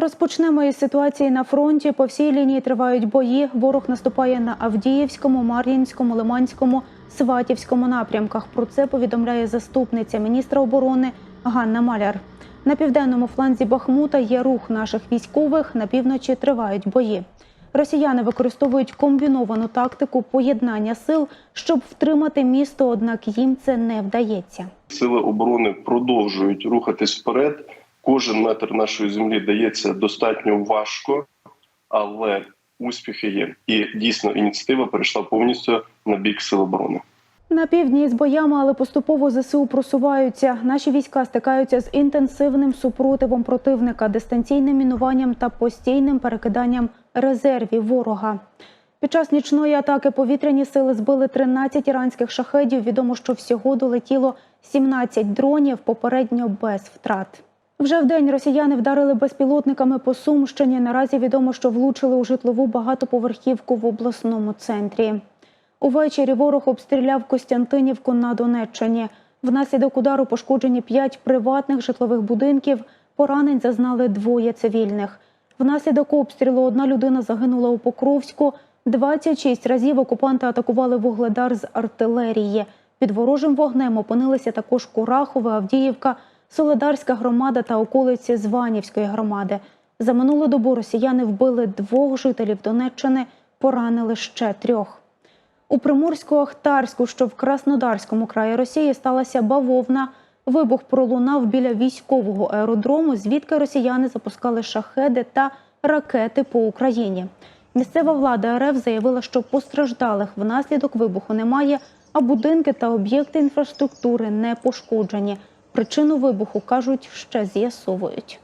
Розпочнемо із ситуації на фронті. По всій лінії тривають бої. Ворог наступає на Авдіївському, Мар'їнському, Лиманському, Сватівському напрямках. Про це повідомляє заступниця міністра оборони Ганна Маляр. На південному фланзі Бахмута є рух наших військових. На півночі тривають бої. Росіяни використовують комбіновану тактику поєднання сил, щоб втримати місто, однак їм це не вдається. Сили оборони продовжують рухатись вперед. Кожен метр нашої землі дається достатньо важко, але успіхи є. І дійсно ініціатива перейшла повністю на бік сил оборони. На півдні з боями, але поступово ЗСУ просуваються. Наші війська стикаються з інтенсивним супротивом противника, дистанційним мінуванням та постійним перекиданням резервів ворога. Під час нічної атаки повітряні сили збили 13 іранських шахедів. Відомо, що всього долетіло 17 дронів, попередньо без втрат. Вже вдень росіяни вдарили безпілотниками по Сумщині. Наразі відомо, що влучили у житлову багатоповерхівку в обласному центрі. Увечері ворог обстріляв Костянтинівку на Донеччині. Внаслідок удару пошкоджені п'ять приватних житлових будинків. Поранень зазнали двоє цивільних. Внаслідок обстрілу одна людина загинула у Покровську. 26 разів окупанти атакували вугледар з артилерії. Під ворожим вогнем опинилися також Курахове, Авдіївка, Соледарська громада та околиці Званівської громади. За минулу добу росіяни вбили двох жителів Донеччини, поранили ще трьох. У Приморську-Ахтарську, що в Краснодарському краї Росії, сталася бавовна. Вибух пролунав біля військового аеродрому, звідки росіяни запускали шахеди та ракети по Україні. Місцева влада РФ заявила, що постраждалих внаслідок вибуху немає, а будинки та об'єкти інфраструктури не пошкоджені. Причину вибуху кажуть, ще з'ясовують.